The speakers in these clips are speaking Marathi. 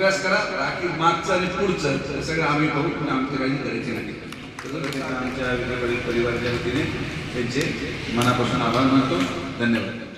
अभ्यास करा बाकी मागचं आणि पुढचं हे सगळं आम्ही पाहू पण आमची काही करायची नाही. आमच्या विद्यापीठ परिवाराच्या वतीने त्यांचे मनापासून आभार मानतो. धन्यवाद.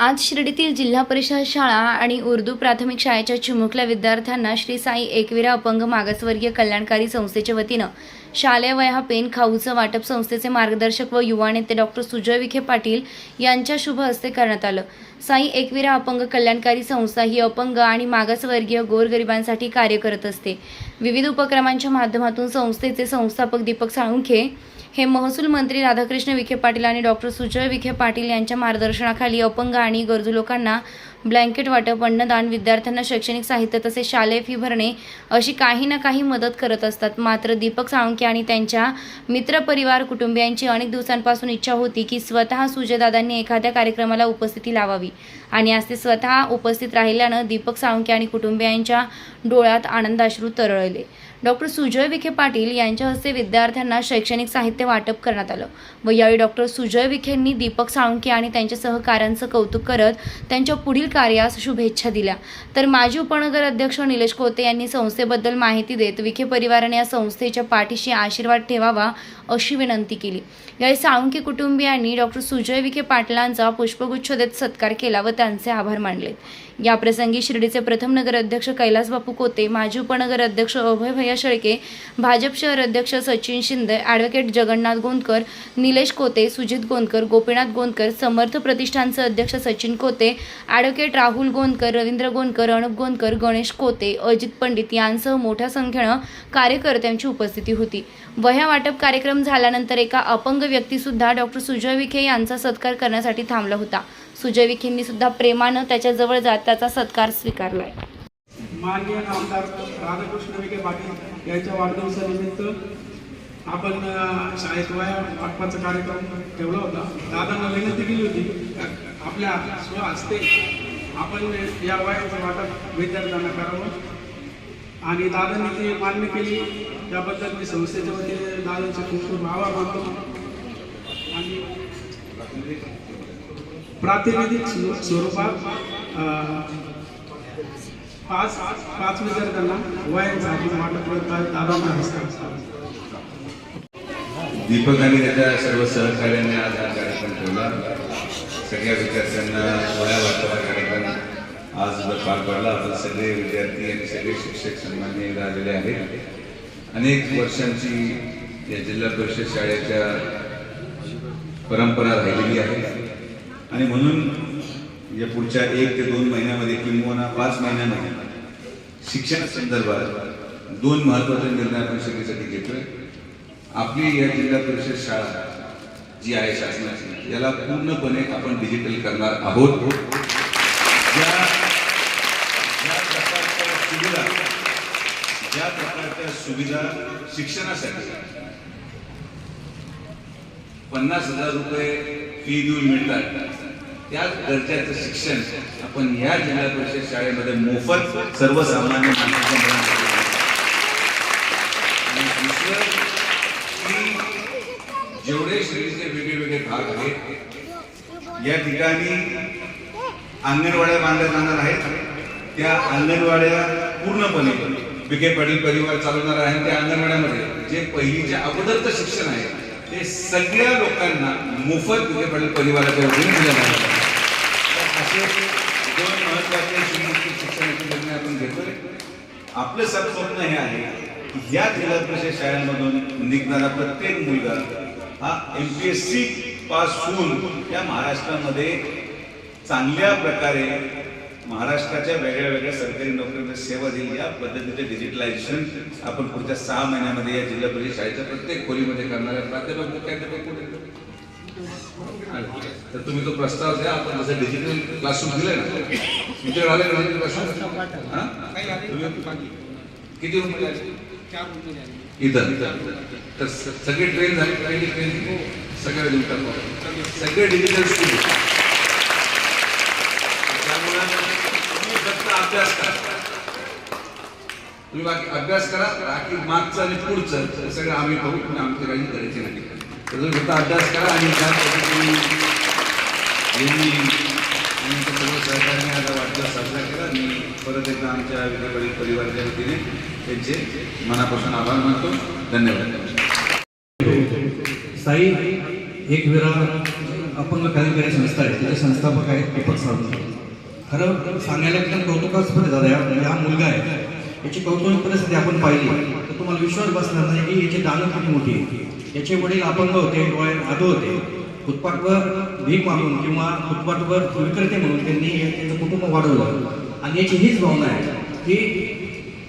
आज शिर्डीतील जिल्हा परिषद शाळा आणि उर्दू प्राथमिक शाळेच्या चिमुकल्या विद्यार्थ्यांना श्री साई एकविरा अपंग मागासवर्गीय कल्याणकारी संस्थेच्या वतीनं शालेय वह्या पेन खाऊचं वाटप संस्थेचे मार्गदर्शक व युवा नेते डॉक्टर सुजय विखे पाटील यांच्या शुभ हस्ते करण्यात आलं. साई एकविरा अपंग कल्याणकारी संस्था ही अपंग आणि मागासवर्गीय गोरगरिबांसाठी कार्य करत असते. विविध उपक्रमांच्या माध्यमातून संस्थेचे संस्थापक दीपक साळुंखे हे महसूल मंत्री राधाकृष्ण विखे पाटील आणि डॉक्टर सुजय विखे पाटील यांच्या मार्गदर्शनाखाली अपंग आणि गरजू लोकांना ब्लँकेट वाटप अन्नदान विद्यार्थ्यांना शैक्षणिक साहित्य तसेच शालेय फी भरणे अशी काही ना काही मदत करत असतात. मात्र दीपक साळुंके आणि त्यांच्या मित्रपरिवार कुटुंबियांची अनेक दिवसांपासून इच्छा होती की स्वतः सुजयदादांनी एखाद्या कार्यक्रमाला उपस्थिती लावावी. आणि आज ते स्वतः उपस्थित राहिल्यानं दीपक साळुंके आणि कुटुंबियांच्या डोळ्यात आनंदाश्रू तरळले. डॉक्टर सुजय विखे पाटील यांच्या हस्ते विद्यार्थ्यांना शैक्षणिक साहित्य वाटप करण्यात आलं व यावेळी डॉक्टर सुजय विखेंनी दीपक साळुंके आणि त्यांच्या सहकाऱ्यांचं कौतुक करत त्यांच्या पुढील कार्यास शुभेच्छा दिल्या. तर माजी उपनगर अध्यक्ष निलेश कोते यांनी संस्थेबद्दल माहिती देत विखे परिवाराने या संस्थेच्या पाठीशी आशीर्वाद ठेवावा अशी विनंती केली. यावेळी साळुंके कुटुंबियांनी डॉक्टर सुजय विखे पाटलांचा पुष्पगुच्छ देत सत्कार केला व त्यांचे आभार मानले याप्रसंगी शिर्डीचे प्रथम नगर अध्यक्ष कैलास बापू कोते माजी उपनगर अध्यक्ष अभय भैया शेळके भाजप शहर अध्यक्ष सचिन शिंदे ॲडव्होकेट जगन्नाथ गोंदकर निलेश कोते सुजित गोंदकर गोपीनाथ गोंदकर समर्थ प्रतिष्ठानचे अध्यक्ष सचिन कोते ॲडव्होकेट राहुल गोंदकर रवींद्र गोंदकर अणुप गोंदकर गणेश कोते अजित पंडित यांसह मोठ्या संख्येनं कार्यकर्त्यांची उपस्थिती होती. वह्या वाटप कार्यक्रम झाल्यानंतर एका अपंग व्यक्तीसुद्धा डॉक्टर सुजय विखे यांचा सत्कार करण्यासाठी थांबला होता. सुजय विखेंनी सुद्धा प्रेमानं त्याच्याजवळ जात त्याचा सत्कार स्वीकारलाय. माननीय आमदार राधाकृष्ण विखे पाटील यांच्या वाढदिवसानिमित्त आपण शाळेत वया वाटपाचा कार्यक्रम ठेवला होता. दादांना विनंती केली होती आपल्या स्वहस्ते आपण या वयाचं वाटप विद्यार्थ्यांना करावं. आणि दादांनी ती मान्य केली. त्याबद्दल मी संस्थेच्या वतीने दादांचे खूप खूप आभार मानतो. आणि प्रातिनिधिक स्वरूपात पाच पाच विद्यार्थ्यांना वयांचा आपण वाटप दादांना हस्तांतर दीपक आणि त्याच्या सर्व सहकार्याने आज हा कार्यक्रम ठेवला. सगळ्या विद्यार्थ्यांना वया वाटपाचा कार्यक्रम आज पार पडला. आपण सगळे विद्यार्थी आणि सगळे शिक्षक सन्मान्य राहिलेले आहेत. अनेक वर्षांची या जिल्हा परिषद शाळेच्या परंपरा राहिलेली आहे. आणि म्हणून या पुढच्या एक ते दोन महिन्यामध्ये किंबहुना पाच महिन्यामध्ये शिक्षण संदर्भात दोन महत्त्वाचे निर्णय आपण घेतोय. आपली या जिल्हा परिषद शाळा जी आहे शासनाची याला पूर्णपणे आपण डिजिटल करणार आहोत. सुविधा ज्या प्रकारच्या सुविधा शिक्षणासाठी पन्नास हजार रुपये फी देऊन मिळतात. त्याच दर्जाचं शिक्षण आपण या जिल्हा परिषद शाळेमध्ये मोफत सर्वसामान्य माणसाच्या जेवढे श्रेणीचे वेगळे वेगळे भाग आहेत या ठिकाणी अंगणवाड्या बांधल्या जाणार आहेत. त्या अंगणवाड्या पूर्णपणे विखे पाटील परिवार चालवणार आहे त्या अंगणवाड्यामध्ये जे पहिलीच्या अगोदरचं शिक्षण आहे ते सगळ्या लोकांना मोफत विखे पाटील परिवाराच्या वतीने दिलं जाणार असे दोन महत्त्वाचे सुनिश्चित शिक्षणाचे निर्णय आपण घेतोय. आपलं सब स्वप्न हे आहे की या जिल्हा परिषद शाळांमधून निघणारा प्रत्येक मुलगा हा M P S C pass होऊन या महाराष्ट्रामध्ये चांगल्या प्रकारे महाराष्ट्राच्या वेगळ्या वेगळ्या सरकारी नोकऱ्यांना सेवा देईल या पद्धतीचे डिजिटलायझेशन आपण पुढच्या सहा महिन्यामध्ये या जिल्हा परिषद शाळेच्या प्रत्येक खोलीमध्ये करणार आहे. प्राध्यापक मुख्याध्यापक कुठे तर तुम्ही तो प्रस्ताव द्या. आपण जसं डिजिटल क्लासरूम दिले ना तुमच्याकडे आले का क्लासरूम हा? किती रूम इथं. तर सगळी ट्रेन झाली. पहिली ट्रेन हो. सगळ्या देऊन सगळे डिजिटल स्कूल त्यामुळे अभ्यास करा. तुम्ही बाकी अभ्यास करा बाकी मागचं आणि पुढचं सगळं आम्ही पाहू पण आमची काही करायचे नाही. तर तुम्ही फक्त अभ्यास करा आणि त्या पद्धतीने यांनी आणि सर्व सहकार्याने आता वाढदिवस साजरा केला मी परत एकदा आमच्या विद्यापीठ परिवाराच्या वतीने त्यांचे मनापासून आभार मानतो. धन्यवाद. साई एक विरा अपंग कार्यकारी संस्था आहे त्याचे संस्थापक आहेत दीपक सावंत. खरं सांगायला एकदम कौतुकास्पद आहे या हा मुलगा आहे. याची कौतुक परिस्थिती आपण पाहिली. तर तुम्हाला विश्वास बसणार नाही की याची दानं किती मोठी आहे याचे वडील अपंग होते डोळे आदो होते. फुटपाथवर भीक मागून किंवा फुटपाथवर विक्रेते म्हणून त्यांनी त्यांचं कुटुंब वाढवलं. आणि याची हीच भावना आहे की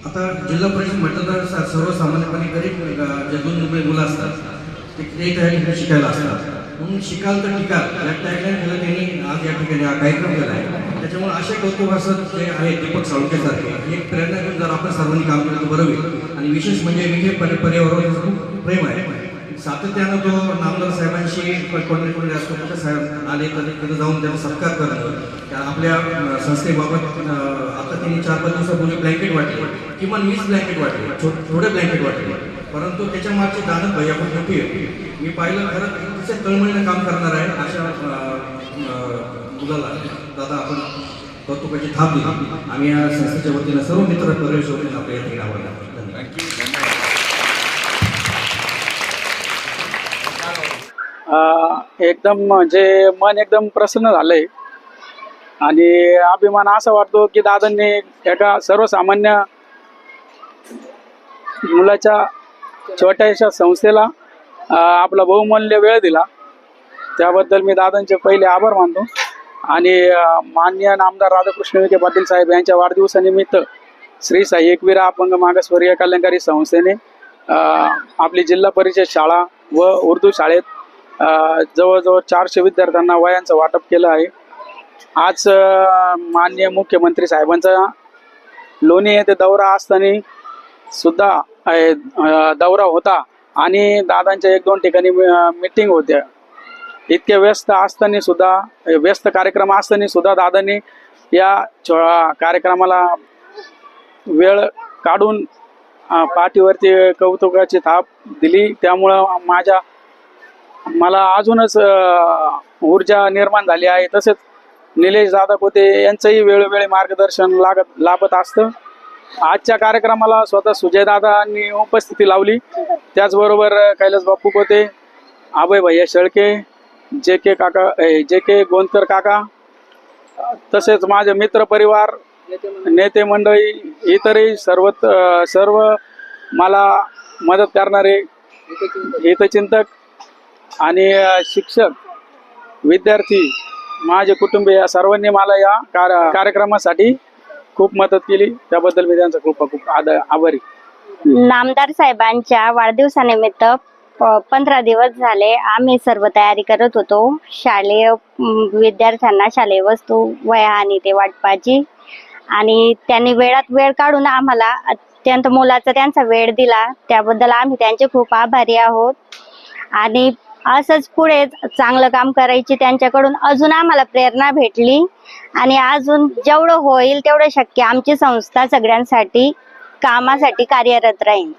आता जिल्हा परिषद म्हटलं तर सर्वसामान्यपणे गरीब अ, जे दोन रुपये मुलं असतात. ते ते त्या शिकायला असतात. म्हणून शिकाल तर टिकाल. या टॅगलाईन त्यांनी आज या ठिकाणी हा कार्यक्रम केला आहे. त्याच्यामुळे असे कौतुकास्पद जे आहे दीपक साळुंकेसारखे ही एक प्रेरणा घेऊन जर आपण सर्वांनी काम केलं तर बरं होईल. आणि विशेष म्हणजे विखे परि पर्यावरणावर खूप प्रेम आहे. सातत्यानं तो नामदार साहेबांशी कोणी कोणी राष्ट्रपती साहेब आले तर तिथे जाऊन त्यांना सत्कार करणं. त्या आपल्या संस्थेबाबत आता त्यांनी चार पाच दिवसापूर्वी ब्लँकेट वाटले. किमान वीस ब्लँकेट वाटले. छो- थोडे ब्लँकेट वाटले. परंतु त्याच्या मागची दानत भाई आपण मोठी आहे मी पाहिलं खरं अतिशय तळमळीनं काम करणार आहे अशा मुलाला. दादा आपण कौतुकाची थाप दिली आम्ही या संस्थेच्या वतीनं सर्व मित्र परिवेश वतीनं आपल्या या ठिकाणी आवडला. एकदम म्हणजे मन एकदम प्रसन्न झालंय. आणि अभिमान असा वाटतो की दादांनी एका सर्वसामान्य मुलाच्या छोट्याशा संस्थेला आपला बहुमूल्य वेळ दिला. त्याबद्दल मी दादांचे पहिले आभार मानतो. आणि मान्य माननीय नामदार राधाकृष्ण विखे पाटील साहेब यांच्या वाढदिवसानिमित्त श्री साई एकविरा अपंग मागासवर्गीय कल्याणकारी संस्थेने आपली जिल्हा परिषद शाळा व उर्दू शाळेत जवळजवळ चारशे विद्यार्थ्यांना वयांचं वाटप केलं आहे. आज माननीय मुख्यमंत्री साहेबांचा लोणी येथे दौरा असताना सुद्धा दौरा होता आणि दादांच्या एक दोन ठिकाणी मिटिंग होत्या. इतके व्यस्त असताना सुद्धा व्यस्त कार्यक्रम असताना सुद्धा दादांनी या कार्यक्रमाला वेळ काढून पाठीवरती कौतुकाची थाप दिली. त्यामुळं माझ्या मला अजूनच ऊर्जा निर्माण झाली आहे. तसेच निलेश दादा कोते यांचंही वेळोवेळी मार्गदर्शन लागत लाभत असतं. आजच्या कार्यक्रमाला स्वतः सुजयदादांनी उपस्थिती लावली. त्याचबरोबर कैलास बापू कोते अभय भैया शेळके जे के काका जे के गोंदकर काका तसेच माझे मित्र परिवार नेते मंडळी इतरही सर्व सर्व मला मदत करणारे हितचिंतक आणि शिक्षक विद्यार्थी माझे कुटुंबीय या सर्वांनी मला या कार- कार्यक्रमासाठी खूप मदत केली. त्याबद्दल मी त्यांचा खूप खूप आद आभारी. नामदार साहेबांच्या वाढदिवसानिमित्त पंधरा दिवस झाले आम्ही सर्व तयारी करत होतो. शालेय विद्यार्थ्यांना शालेय वस्तू वया आणि ते वाटपाची. आणि त्यांनी वेळात वेळ काढून आम्हाला अत्यंत मोलाचा त्यांचा वेळ दिला. त्याबद्दल आम्ही त्यांचे खूप आभारी आहोत. आणि असंच पुढे चांगलं काम करायची त्यांच्याकडून अजून आम्हाला प्रेरणा भेटली. आणि अजून जेवढं होईल तेवढं शक्य आमची संस्था सगळ्यांसाठी कामासाठी कार्यरत राहील.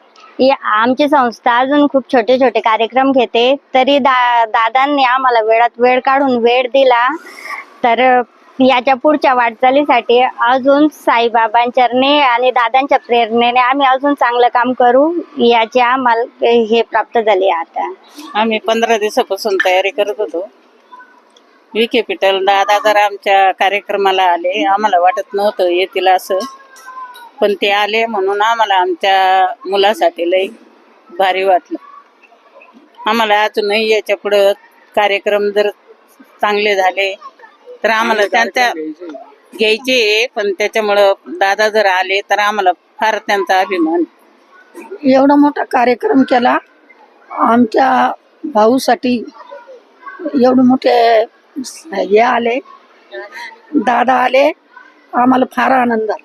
आमची संस्था अजून खूप छोटे छोटे कार्यक्रम घेते. तरी दा दादांनी आम्हाला वेळात वेळ काढून वेळ दिला. तर याच्या पुढच्या वाटचालीसाठी अजून साईबाबांच्याने आणि दादांच्या प्रेरणेने आम्ही अजून चांगलं काम करू याचे आम्हाला हे प्राप्त झाले आता. आम्ही पंधरा दिवसापासून तयारी करत होतो. विखे पिटल दादा जर आमच्या कार्यक्रमाला आले आम्हाला वाटत नव्हतं येतील असं. पण ते आले म्हणून आम्हाला आमच्या मुलासाठी लई भारी वाटलं. आम्हाला अजूनही याच्या पुढं कार्यक्रम जर चांगले झाले तर आम्हाला त्यांच्या घ्यायचे पण त्याच्यामुळं दादा जर आले तर आम्हाला फार त्यांचा अभिमान. एवढा मोठा कार्यक्रम केला. आमच्या भाऊसाठी एवढे मोठे हे आले. दादा आले. आम्हाला फार आनंद झाला.